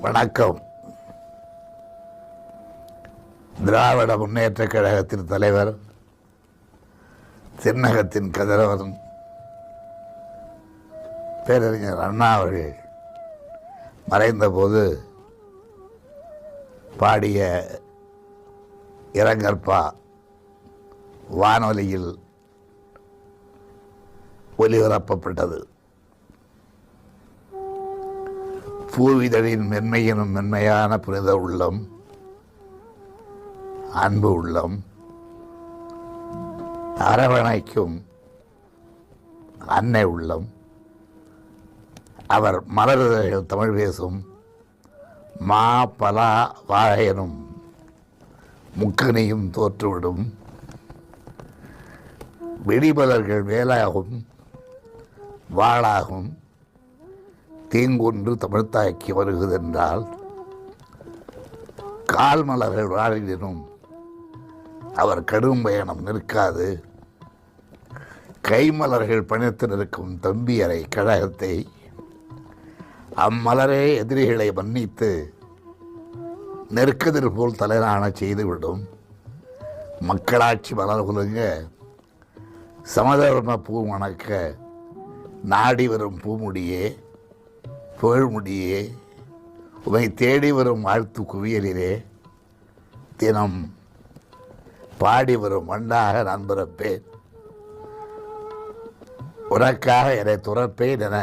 வணக்கம். திராவிட முன்னேற்ற கழகத்தின் தலைவர் தென்னகத்தின் கதிரவன் பேரறிஞர் அண்ணா அவர்கள் மறைந்தபோது பாடிய இரங்கற்பா வானொலியில் ஒலிபரப்பப்பட்டது. பூவிதழின் மென்மையினும் மென்மையான புனித உள்ளம் அன்பு உள்ளம் அரவணைக்கும் அன்னை உள்ளம். அவர் மலர்தழ்கள் தமிழ் பேசும் மா பலா வாழையனும் முக்கனியும் தோற்றுவிடும். வெடிமலர்கள் வேலாகும் வாளாகும் தீங்கொன்று தமிழ்த்தாக்கி வருகிறதென்றால் கால் மலர்கள் வாழினும் அவர் கடும் பயணம் நிற்காது. கைமலர்கள் பணித்து நிற்கும் தம்பியரை கழகத்தை அம்மலரே எதிரிகளை மன்னித்து நெருக்கதிர் போல் தலைநாண செய்துவிடும். மக்களாட்சி மலர் குலுங்க சமதர்ம பூ வணக்க நாடி வரும் பூமுடியே புகழ்முடியே உமை தேடி வரும் வாழ்த்து குவியலிலே தினம் பாடி வரும் மண்ணாக நான் பிறப்பேன். உனக்காக என்னை துறப்பேன் என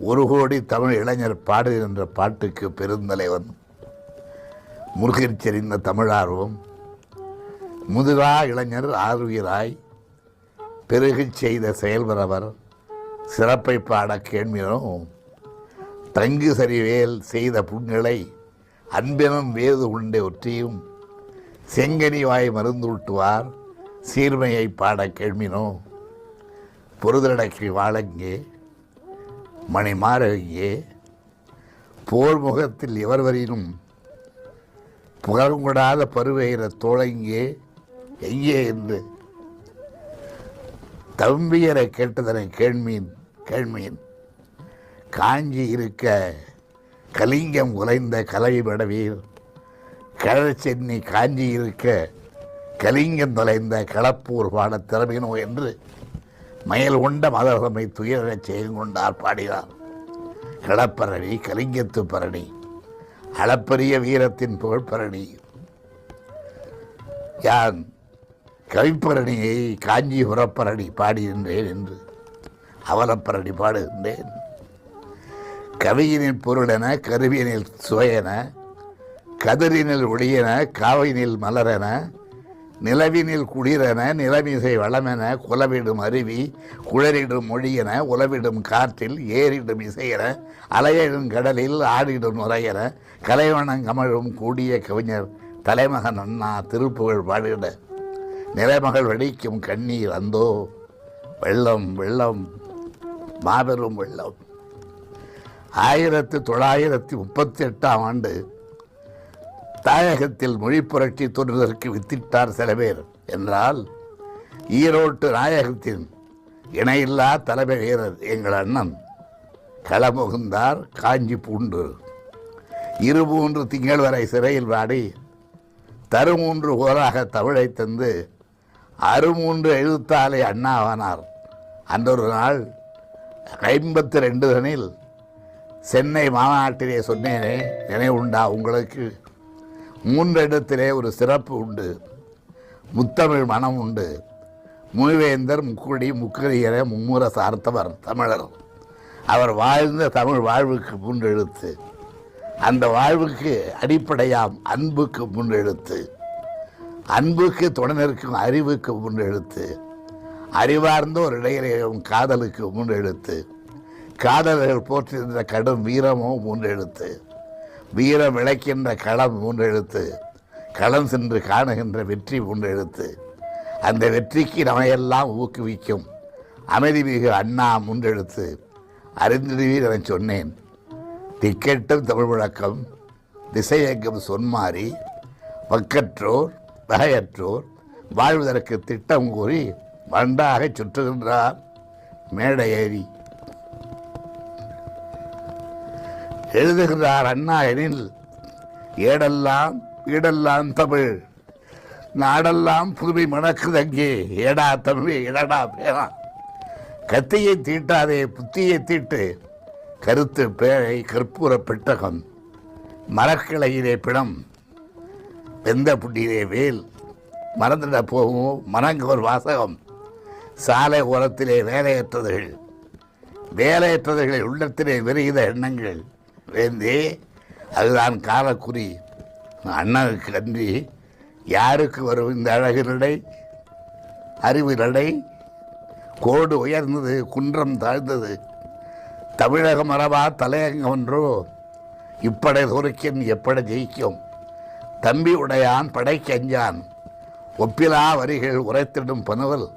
ஒரு கோடி தமிழ் இளைஞர் பாடுகின்ற பாட்டுக்கு பெருந்தலைவன் முருகன் செறிந்த தமிழார்வம் முதுகா இளைஞர் ஆர்வீராய் பெருகிச் செய்த செயல்பரவர் சிறப்பை பாட கேள்வியும் தங்கு சரிவேல் செய்த புண்களை அன்பெனும் வேது உண்டே ஒற்றியும் செங்கனி வாய் மருந்தூட்டுவார் சீர்மையை பாட கேள்வினோ பொருதடக்கி வாழங்கே மணிமாறங்கே போர் முகத்தில் எவர்வரினும் புகழ்கூடாத பருவேகிற தோழங்கே எங்கே என்று தம்பியரை கேட்டதனை கேள்மீன் கேள்மீன். காஞ்சி இருக்க கலிங்கம் உலைந்த கலவி படவீர் கழச்சென்னி காஞ்சி இருக்க கலிங்கம் தொலைந்த களப்பூர் பாட திறமையினோ என்று மயல் கொண்ட மதகமை துயரச் செய்கொண்டார் பாடினார். கிளப்பரணி கலிங்கத்து பரணி அளப்பரிய வீரத்தின் புகழ்பரணி. யான் கவிப்பரணியை காஞ்சி உரப்பரணி பாடுகின்றேன் என்று அவலப்பரணி பாடுகின்றேன் கவியினில் பொருளென கருவியனில் சுவையென கதிரினில் ஒளியென காவையினில் மலரென நிலவினில் குளிரென நிலமிசை வளமென குலவிடும் அருவி குழறிடும் மொழியென உலவிடும் காற்றில் ஏறிடும் இசையென அலையிடும் கடலில் ஆடிடும் நுரையென கலைவனங்கமழும் கூடிய கவிஞர் தலைமகன் அண்ணா திருப்புகழ் பாடிட நிலைமகள் வெடிக்கும் கண்ணீர் அந்தோ. வெள்ளம் வெள்ளம் மாபெரும் வெள்ளம். ஆயிரத்தி தொள்ளாயிரத்தி முப்பத்தி எட்டாம் ஆண்டு தாயகத்தில் மொழி புரட்சி தோன்றுவதற்கு வித்திட்டார் சில பேர். என்றால் ஈரோட்டு நாயகத்தின் இணையில்லா தலைமை வீரர் எங்கள் அண்ணன் களமுகுந்தார் காஞ்சி பூண்டு. இருமூன்று திங்கள் வரை சிறையில் வாடி தருமூன்று ஓராக தமிழை தந்து அறுமூன்று எழுத்தாலே அண்ணாவானார். அன்றொரு நாள் ஐம்பத்தி ரெண்டு தனில் சென்னை மாநாட்டிலே சொன்னேனே நினைவுண்டா உங்களுக்கு? மூன்றிடத்திலே ஒரு சிறப்பு உண்டு. முத்தமிழ் மனம் உண்டு. முனிவேந்தர் முக்குடி முக்கரியர மும்முர சார்த்தவர் தமிழர். அவர் வாழ்ந்த தமிழ் வாழ்வுக்கு முன்னெழுத்து அந்த வாழ்வுக்கு அடிப்படையாம் அன்புக்கு மூன்றெழுத்து. அன்புக்கு துணை நிற்கும் அறிவுக்கு எழுத்து அறிவார்ந்த ஒரு இடையிலும் காதலுக்கு மூன்றெழுத்து காதலர்கள் போற்றுகின்ற கடும் வீரமோ மூன்றெழுத்து வீரம் விளைக்கின்ற களம் மூன்றெழுத்து களம் சென்று காணுகின்ற வெற்றி மூன்றெழுத்து அந்த வெற்றிக்கு நம்மையெல்லாம் ஊக்குவிக்கும் அமைதி மிகு அண்ணா முன்றெழுத்து அறிந்திடுவீர் என சொன்னேன். திக்கெட்டும் தமிழ் முழக்கம் திசையங்கம் சொன்மாறி பக்கற்றோர் வகையற்றோர் வாழ்வதற்கு திட்டம் கூறி வண்டாக சுற்றுகின்றார். மேடை ஏறி. எழுதுகிறார் அண்ணா எனில் ஏடெல்லாம் வீடெல்லாம் தமிழ். நாடெல்லாம் புதுமை மணக்குதங்கே ஏடா தமிழ் இடடா பேரா. கத்தியை தீட்டாதே புத்தியை தீட்டு கருத்து பேழை கற்பூர பெட்டகம். மரக்கிளையிலே பிணம் வெந்த புட்டியிலே வேல் மறந்துட போகும்? மனங்கோர் வாசகம். சாலை ஓரத்திலே வேலையற்றவர்கள். வேலையற்றவர்கள் உள்ளத்திலே விரிகிற எண்ணங்கள். வேந்தே அதுதான் காலக்குறி. அண்ணனுக்கு அன்றி யாருக்கு வரும் இந்த அழகு நடை? அறிவு நடை? கோடு உயர்ந்தது குன்றம் தாழ்ந்தது. தமிழக மரபா தலையங்கம் ஒன்றோ? இப்படை தோறுக்கின் எப்பட ஜெயிக்கும்? தம்பி உடையான் படைக்கஞ்சான் ஒப்பிலா வரிகள் உரைத்திடும் பனுவல்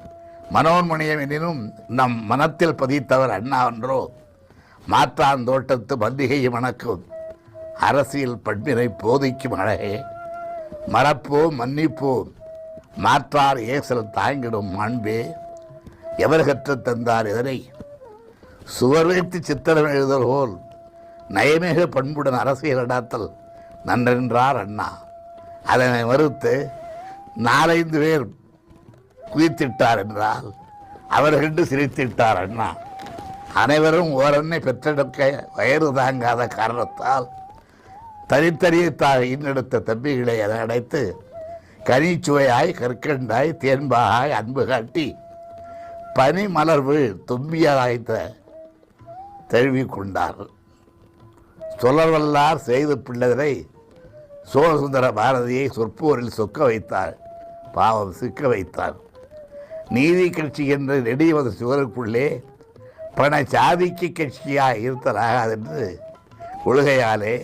மனோன்மணியம் எனினும் நம் மனத்தில் பதித்தவர் அண்ணா என்றோ மாற்றான் தோட்டத்து மல்லிகையை மணக்கும் அரசியல் பண்பினை போதிக்கும் அழகே. மறப்போம் மன்னிப்போம் மாற்றார் ஏசல் தாங்கிடும் மாண்பே. எவர் கற்றுத் தந்தார் இதனை சுவர் வைத்து சித்திரம் எழுதல் போல் நயமேக பண்புடன் அரசியல் நடாத்தல் நன்றென்றார் அண்ணா. அதனை மறுத்து நாலைந்து பேர் குதித்திட்டார் என்றால் அவர்கள் சிரித்திட்டார் அண்ணா. அனைவரும் ஓரன்னை பெற்றெடுக்க வயிறு தாங்காத காரணத்தால் தனித்தனியே தாக இன்னெடுத்த தம்பிகளை அதை அடைத்து கனிச்சுவையாய் கற்கண்டாய் தேன்பாகாய் அன்பு காட்டி பனி மலர்வு தும்பியதாய்த்த தழுவிக் கொண்டார் சொல்லவல்லார் செய்து பிள்ளைகளை சோழசுந்தர பாரதியை சொற்போரில் சொக்க வைத்தார் பாவம் சிக்க வைத்தார் நீதி கட்சி என்ற நெடியவது சுவருக்குள்ளே பண சாதிக்கு கட்சியாக இருத்தலாகாதென்று கொள்கையாலே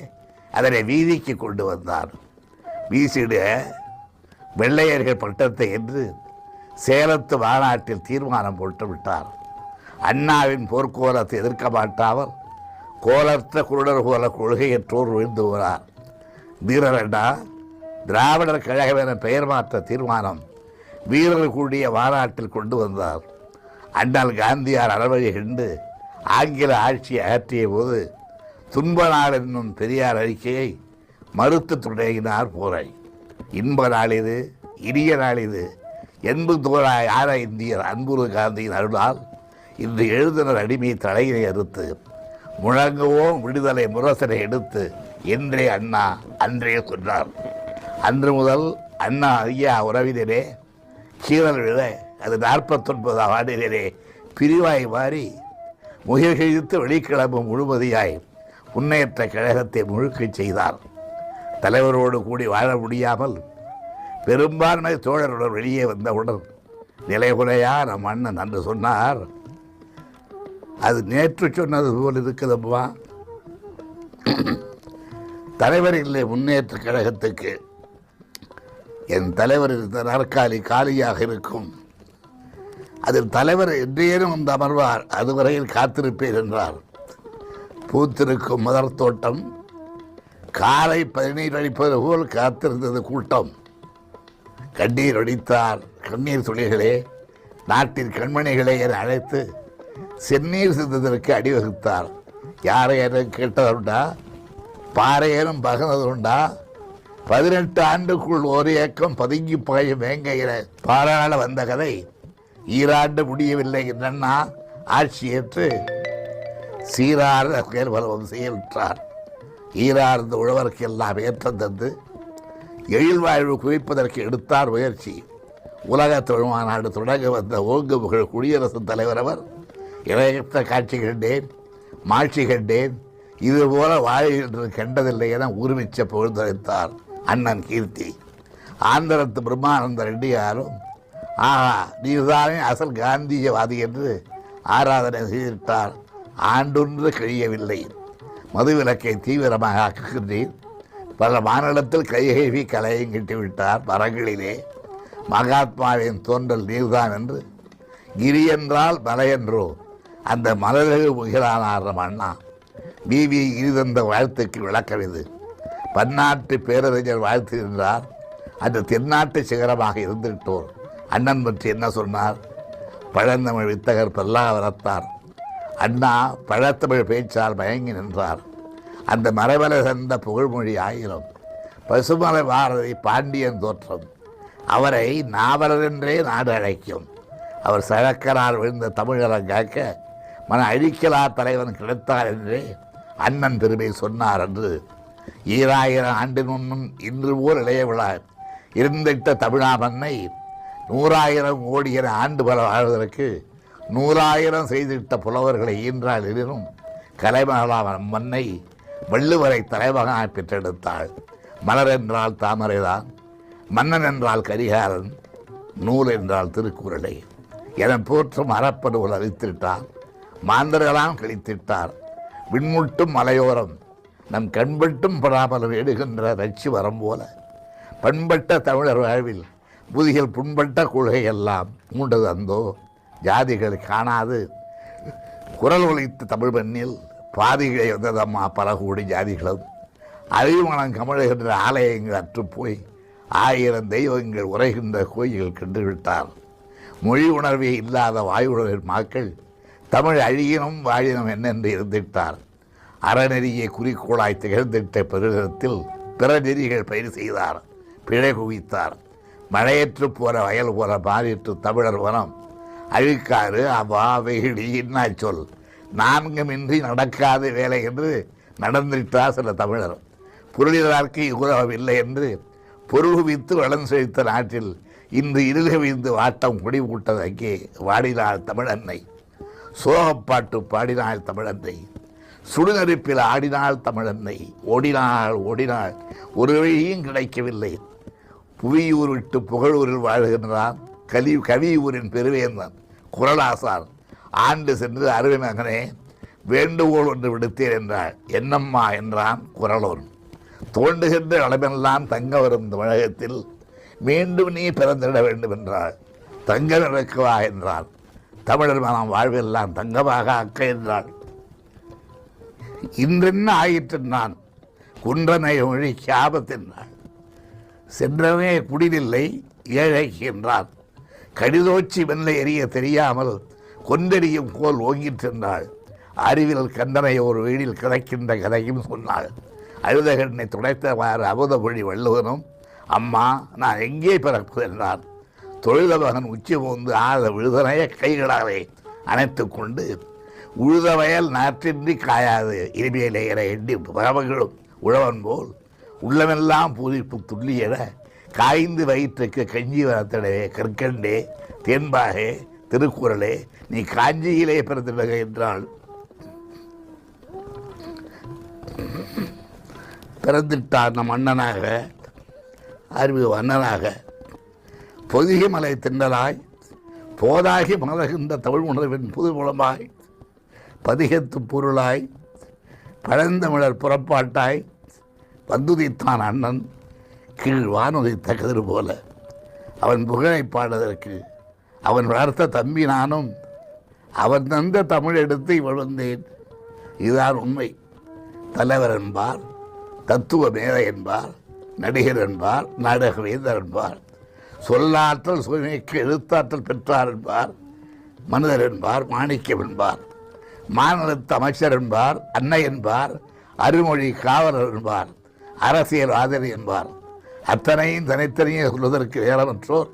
அதனை வீதிக்கு கொண்டு வந்தார் வீசிட வெள்ளையர்கள் பட்டத்தை என்று சேலத்து மாநாட்டில் தீர்மானம் போட்டு விட்டார். அண்ணாவின் போர்க்கோலத்தை எதிர்க்க மாட்டாமல் கோலற்ற குருடர் கோல கொள்கையற்றோர் விழுந்து போனார். வீரரண்டா திராவிடர் கழகம் என பெயர் மாற்ற தீர்மானம் வீரர்கள் கூடிய மாநாட்டில் கொண்டு வந்தார். அண்ணல் காந்தியார் அறவழி கண்டு ஆங்கில ஆட்சியை அகற்றிய போது துன்ப நாள் என்னும் பெரியார் அறிக்கையை மறுத்து தொடங்கினார் போரை. இன்ப நாள் இது இனிய நாள் இது. என்பது தோழாய் ஆர இந்தியர் அன்புரு காந்தியின் அருளால் இன்று எழுதினர் அடிமை தலையினை அறுத்து முழங்குவோம் விடுதலை முரசனை எடுத்து என்றே அண்ணா அன்றே சொன்னார் அன்று முதல் அண்ணா ஐயா உறவினரே சீரல் விழ அது நாற்பத்தொன்பதாம் ஆண்டிலே பிரிவாய் மாறி முயல் வெளிக்கிழமை வெளிக்கிளம்பும் முழுமதியாய் முன்னேற்ற கழகத்தை முழுக்கச் செய்தார். தலைவரோடு கூடி வாழ முடியாமல் பெரும்பான்மை தோழருடன் வெளியே வந்தவுடன் நிலைகுலையா நம் அண்ணன் அன்று சொன்னார். அது நேற்று சொன்னது போல் இருக்குதம்மா தலைவர் இல்லை முன்னேற்ற கழகத்துக்கு. என் தலைவர் இருந்த நாற்காலி காலியாக இருக்கும். அதில் தலைவர் என்றேனும் வந்து அமர்வார் அதுவரையில் காத்திருப்பேன் என்றார். பூத்திருக்கும் மலர் தோட்டம் காலை பதினீர் அடிப்பது போல் காத்திருந்தது கூட்டம். கண்ணீர் அடித்தார் கண்ணீர் துளிகளே நாட்டின் கண்மணிகளே என அழைத்து செந்நீர் சிந்ததற்கு அடிவகுத்தார். யாரை என கேட்டதுண்டா? பாறையேனும் பகனதுண்டா பதினெட்டு ஆண்டுக்குள் ஒரு ஏக்கம் பதுங்கி பாயும் வேங்கையில பாராள வந்த கதை. ஈராண்டு முடியவில்லை என்னன்னா ஆட்சியேற்று சீரார செயல்பலவம் செயல்விட்டார். ஈரார்ந்த உழவருக்கு எல்லாம் ஏற்றம் தந்து எழில்வாழ்வு குவிப்பதற்கு எடுத்தார் முயற்சி. உலக தொழில் மாநாடு தொடங்க வந்த ஓங்கு புகழ் குடியரசுத் தலைவர் அவர் இணையற்ற காட்சி கண்டேன் மாட்சி கண்டேன் இதுபோல வாழ்கின்ற கண்டதில்லை என உருமிச்ச பொழுதளித்தார் அண்ணன் கீர்த்தி. ஆந்திரத்து பிரம்மானந்த ரெட்டியாரும் ஆஹா நீதானே அசல் காந்தியவாதி என்று ஆராதனை செய்திட்டார் ஆண்டொன்று கழியவில்லை. மதுவிலக்கை தீவிரமாக ஆக்குகின்றேன். பல மாநிலத்தில் கைகேவி கலையும் கிட்டிவிட்டார் மரங்களிலே மகாத்மாவின் தோன்றல் நீர்தான் என்று. கிரி என்றால் மலை என்றோ அந்த மலர்கள் முகிலானார் அண்ணா. பிவி இருதந்த வாழ்த்துக்கு விளக்கம் இது. பன்னாட்டு பேரறிஞர் வாழ்த்து என்றார் அந்த தென்னாட்டு சிகரமாக இருந்துவிட்டோர் அண்ணன் பற்றி என்ன சொன்னார்? பழந்தமிழ் வித்தகர் பல்லாவரத்தார். அண்ணா பழத்தமிழ் பேச்சால் மயங்கி நின்றார். அந்த மறைவலை சந்த புகழ்மொழி ஆயிரம். பசுமலை பாரதி பாண்டியன் தோற்றம். அவரை நாவலர் என்றே நாடு அழைக்கும். அவர் சழக்கரால் விழுந்த தமிழரம் காக்க மன அழிக்கலா தலைவன் கிடைத்தார் என்றே அண்ணன் திருமை சொன்னார் என்று ஈராயிரம் ஆண்டின் முன்னும் இன்று போல் இளைய விழா இருந்திட்ட தமிழாமன்னை நூறாயிரம் கோடி ஆண்டு பல வாழ்வதற்கு நூறாயிரம் செய்திட்ட புலவர்களை ஈன்றால் எனினும் கலைமகளாம் மண்ணை வள்ளுவரை தலைமகனாக பெற்றெடுத்தாள். மலர் என்றால் தாமரைதான் மன்னன் என்றால் கரிகாரன் நூல் என்றால் திருக்குறளை. என போற்றும் அறப்படுவல் அழித்திட்டார் மாந்தர்களாம் கழித்திட்டார். விண்முட்டும் மலையோரம். நம் கண்பட்டும் படாமல் வேடுகின்ற ரட்சி வரம் போல. பண்பட்ட தமிழர் வாழ்வில் புதிகள் புண்பட்ட கொள்கை எல்லாம் மூண்டது அந்தோ. ஜாதிகள் காணாது. குரல் ஒழித்து தமிழ் மண்ணில் பாதிகளை வந்ததம்மா பல கோடி ஜாதிகளும் அழிவுமனம் கமழுகின்ற ஆலயங்கள் அற்றுப்போய் ஆயிரம் தெய்வங்கள் உரைகின்ற கோயில்கள் கண்டுவிட்டார். மொழி உணர்வே இல்லாத வாயுடரின் மக்கள் தமிழ் அழியினும் வாழினும் என்னென்று இருந்திட்டார். அறநெறியை குறிக்கோளாய் திகழ்ந்திட்ட பெருநிறத்தில் பிற நெறிகள் பயிர் செய்தார் பிழை குவித்தார். மழையற்று போற வயல் போல மாறிற்று தமிழர் வனம். அழுக்காறு அவா வெகுளி இன்னா சொல். நான்குமின்றி நடக்காத வேலை என்று நடந்திட்டார் சில தமிழர். பொருளினருக்கு உறவு இல்லை என்று பொருள்குவித்து வளம் செழித்த நாட்டில் இன்று இருகவிந்து வாட்டம் குடிபூட்டது வாடினார் தமிழன்னை. சோகப்பாட்டு பாடினாள் தமிழன்னை சுடுநெருப்பில் ஆடினாள் தமிழன்னை ஓடினாள் ஓடினாள். ஒரு வழியும் கிடைக்கவில்லை. புவியூர் விட்டு புகழூரில் வாழ்கின்றான். கலி கவியூரின் பெருவேந்தன் குரலாசான். ஆண்டு சென்று அருமை மகனே வேண்டுகோள் ஒன்று விடுத்தேன் என்றாள். என்னம்மா என்றான் குரலோன். தோண்டுகின்ற அளவெல்லாம் தங்க வரும் தமிழகத்தில் மீண்டும் நீ பிறந்திட வேண்டும் என்றாள் தங்க நடக்குவா என்றான். தமிழர் மனம் வாழ்வெல்லாம் தங்கமாக அக்க என்றாள் இன்றென்ன ஆயிற்று நான்? குன்றனை மொழி சாபத்தின்றாள் சென்றவே குடிலில்லை ஏழைகின்றான் என்றான். கடிதோச்சி வெள்ளை எரிய தெரியாமல் கொந்தெறியும் கோல் ஓங்கிற்றென்றாள் அறிவில் கண்டனை ஒரு வீடில் கிடக்கின்ற கதையும் சொன்னாள். அழுதகண்ணை துடைத்தவாறு அமுத மொழி வள்ளுவனும் அம்மா நான் எங்கே பிறப்பு என்றான். தொழிலவகன் மகன் உச்சி போந்து ஆழ விழுதனைய கைகளாலே அணைத்து கொண்டு உழுத வயல் நாற்றின்றி காயாது. இனிமேலே என எண்ணி பறவைகளும் உழவன் போல் உள்ளமெல்லாம் பூரிப்பு துள்ளியென காய்ந்து வயிற்றுக்கு கஞ்சி வரத்திடவே கற்கண்டே தேன்பாகே திருக்குறளே நீ காஞ்சியிலே பிறந்திடுக என்றால் பிறந்திட்டார் நம் அண்ணனாக அறிவு அண்ணனாக. பொதிகை மலை திண்டலாய் போதாகி மலர்கின்ற தமிழ் உணர்வின் புது மூலமாய் பதிகத்து பொருளாய் பழந்தமிழர் புறப்பாட்டாய் வந்துதித்தான் அண்ணன் கீழ் வானுதித்த கதிர் போல. அவன் புகழை பாடுவதற்கு அவன் வளர்த்த தம்பி நானும் அவன் தந்த தமிழ் எடுத்து வளர்ந்தேன் இதுதான் உண்மை. தலைவர் என்பார் தத்துவ மேதை என்பார் நடிகர் என்பார் நாடக வேந்தர் என்பார். சொல்லாற்றல் சுமைக்கு எழுத்தாற்றல் பெற்றார் என்பார் மனிதர் என்பார் மாணிக்கம் என்பார் மாநிலத்து அமைச்சர் என்பார் அன்னை என்பார் அருமொழி காவலர் என்பார் அரசியல் ஆதரி என்பார். அத்தனையும் தனித்தனியே சொல்வதற்கு நேரமற்றோர்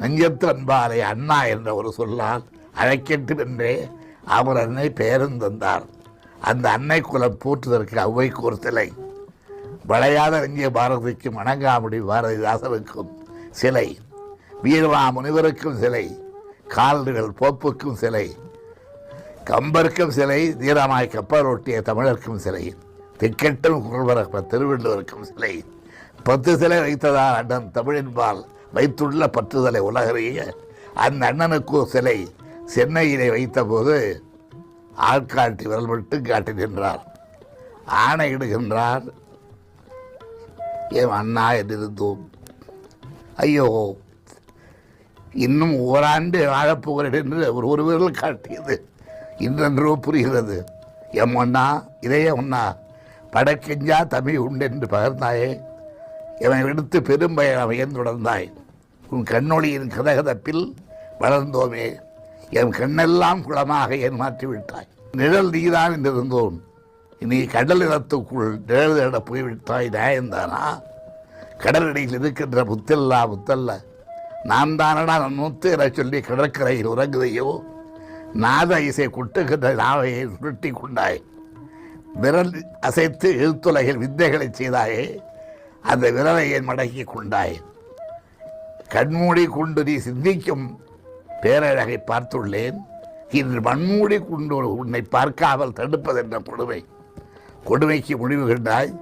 நெஞ்சத்து அன்பாலே அண்ணா என்ற ஒரு சொல்லால் அழைக்கட்டும் என்றே அவர் அன்னை பெயரும் தந்தார். அந்த அன்னை குலம் போற்றுவதற்கு ஔவைக்கு ஒரு சிலை. வளையாத நெஞ்சிய பாரதிக்கும் வணங்காமுடி பாரதிதாசனுக்கும் சிலை. வீரவா முனிவருக்கும் சிலை கால்கள் போப்புக்கும் சிலை கம்பருக்கும் சிலை தீரமாய் கப்பல் தமிழருக்கும் சிலை திக்கெட்டும் குரல்வர திருவள்ளுவருக்கும் சிலை. பத்து சிலை வைத்ததால் அண்ணன் தமிழின்பால் வைத்துள்ள பற்றுதலை உலகறிய அந்த அண்ணனுக்கு சிலை சென்னையிலே வைத்தபோது ஆட்காட்டி விரல் மட்டும் காட்டி நின்றார். ஆணையிடுகின்றார் ஏன் அண்ணா என்றிருந்தோம். ஐயோ இன்னும் ஓராண்டு வாழப்போகிறேன் என்று ஒரு ஒருவர்கள் காட்டியது. இன்றென்றோ புரிகிறது. எம் ஒன்னா இதையே ஒன்னா படக்கெஞ்சா தமிழ் உண்டு என்று பகர்ந்தாயே இவன் எடுத்து பெரும்பயன் அவையன் தொடர்ந்தாய்? உன் கண்ணொளியின் கதகதப்பில் வளர்ந்தோமே. என் கண்ணெல்லாம் குளமாக ஏன் மாற்றிவிட்டாய்? நிழல் நீதான் என்றிருந்தோம். நீ கடல் இடத்துக்குள் நிழல் இட போய்விட்டாய் நியாயந்தானா கடலடியில் இருக்கின்ற முத்தல்லா முத்தல்ல நான் தானடா நான் சொல்லி கடற்கரையில் உறங்குதையோ? நாத இசை குட்டுகின்ற நாவையை சுருட்டி கொண்டாய் விரல் அசைத்து எழுத்துலகில் வித்தைகளை செய்தாயே அந்த விரலை என் மடக்கி கொண்டாய். கண்மூடி கொண்டு நீ சிந்திக்கும் பேரழகை பார்த்துள்ளேன். இன்று மண்மூடி கொண்டு உன்னை பார்க்காமல் தடுப்பதென்ற கொடுமை. கொடுமைக்கு முடிவு கண்டாய்.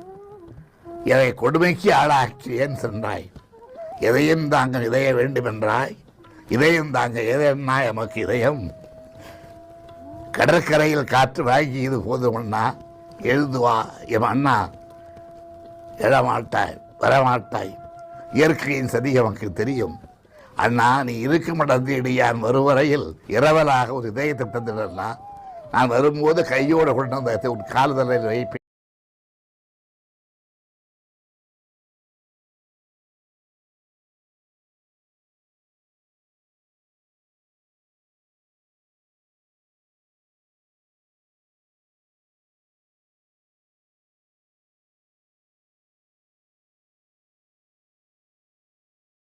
எதை கொடுமைக்கு ஆளாக்கி ஏன் சென்றாய்? எதையும் தாங்க இதய வேண்டுமென்றாய்? இதயம் தாங்க எதையன்னா எமக்கு இதயம்? கடற்கரையில் காற்று வாங்கி இது போதுமண்ணா எழுதுவா எம் அண்ணா. எழமாட்டாய் வரமாட்டாய். இயற்கையின் சதி எமக்கு தெரியும். அண்ணா நீ இருக்கும் இடத்தில் வருவரையில் இரவலாக ஒரு இதயத்தை தந்துடலாம் நான் வரும்போது கையோடு கொண்டு வந்த உன் காலதலையில் வைப்பேன்.